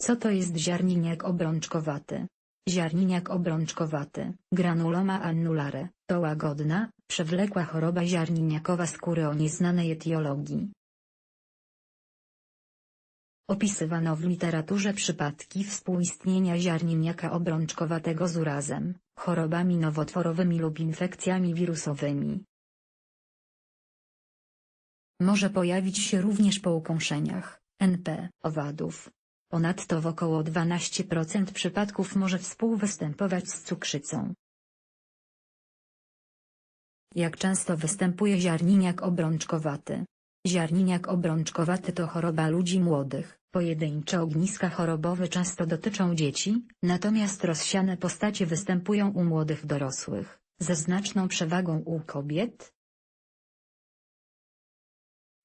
Co to jest ziarniniak obrączkowaty? Ziarniniak obrączkowaty, granuloma annulare, to łagodna, przewlekła choroba ziarniniakowa skóry o nieznanej etiologii. Opisywano w literaturze przypadki współistnienia ziarniniaka obrączkowatego z urazem, chorobami nowotworowymi lub infekcjami wirusowymi. Może pojawić się również po ukąszeniach, NP, owadów. Ponadto w około 12% przypadków może współwystępować z cukrzycą. Jak często występuje ziarniniak obrączkowaty? Ziarniniak obrączkowaty to choroba ludzi młodych. Pojedyncze ogniska chorobowe często dotyczą dzieci, natomiast rozsiane postacie występują u młodych dorosłych, ze znaczną przewagą u kobiet.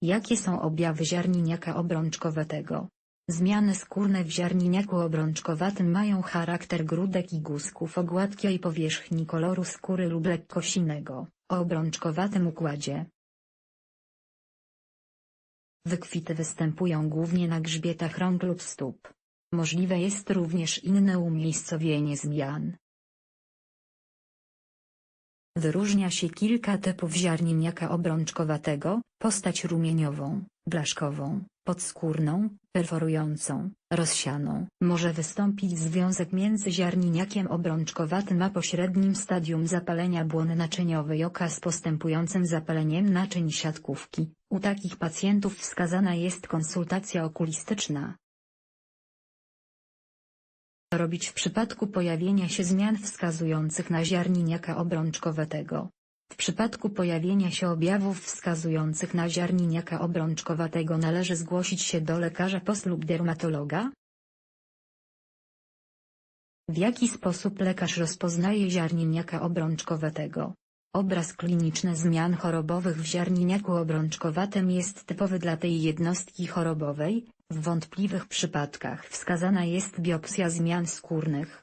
Jakie są objawy ziarniniaka obrączkowatego? Zmiany skórne w ziarniniaku obrączkowatym mają charakter grudek i guzków o gładkiej powierzchni koloru skóry lub lekko sinego, o obrączkowatym układzie. Wykwity występują głównie na grzbietach rąk lub stóp. Możliwe jest również inne umiejscowienie zmian. Wyróżnia się kilka typów ziarniniaka obrączkowatego, postać rumieniową, blaszkową, podskórną, perforującą, rozsianą. Może wystąpić związek między ziarniniakiem obrączkowatym a pośrednim stadium zapalenia błony naczyniowej oka z postępującym zapaleniem naczyń siatkówki. U takich pacjentów wskazana jest konsultacja okulistyczna. Robić w przypadku pojawienia się zmian wskazujących na ziarniniaka obrączkowatego? W przypadku pojawienia się objawów wskazujących na ziarniniaka obrączkowatego należy zgłosić się do lekarza post lub dermatologa. W jaki sposób lekarz rozpoznaje ziarniniaka obrączkowatego? Obraz kliniczny zmian chorobowych w ziarniniaku obrączkowatym jest typowy dla tej jednostki chorobowej, w wątpliwych przypadkach wskazana jest biopsja zmian skórnych.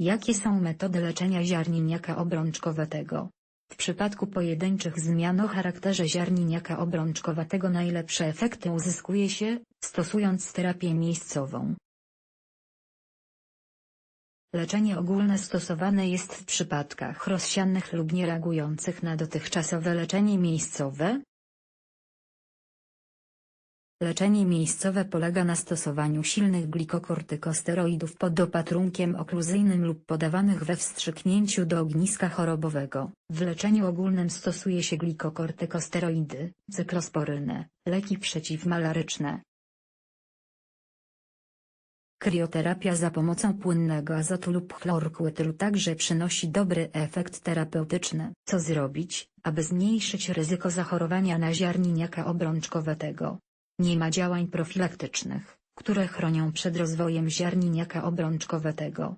Jakie są metody leczenia ziarniniaka obrączkowatego? W przypadku pojedynczych zmian o charakterze ziarniniaka obrączkowatego najlepsze efekty uzyskuje się, stosując terapię miejscową. Leczenie ogólne stosowane jest w przypadkach rozsianych lub niereagujących na dotychczasowe leczenie miejscowe, Leczenie miejscowe polega na stosowaniu silnych glikokortykosteroidów pod opatrunkiem okluzyjnym lub podawanych we wstrzyknięciu do ogniska chorobowego. W leczeniu ogólnym stosuje się glikokortykosteroidy, cyklosporynę, leki przeciwmalaryczne. Krioterapia za pomocą płynnego azotu lub chlorkłytylu także przynosi dobry efekt terapeutyczny. Co zrobić, aby zmniejszyć ryzyko zachorowania na ziarniniaka obrączkowatego? Nie ma działań profilaktycznych, które chronią przed rozwojem ziarniniaka obrączkowatego.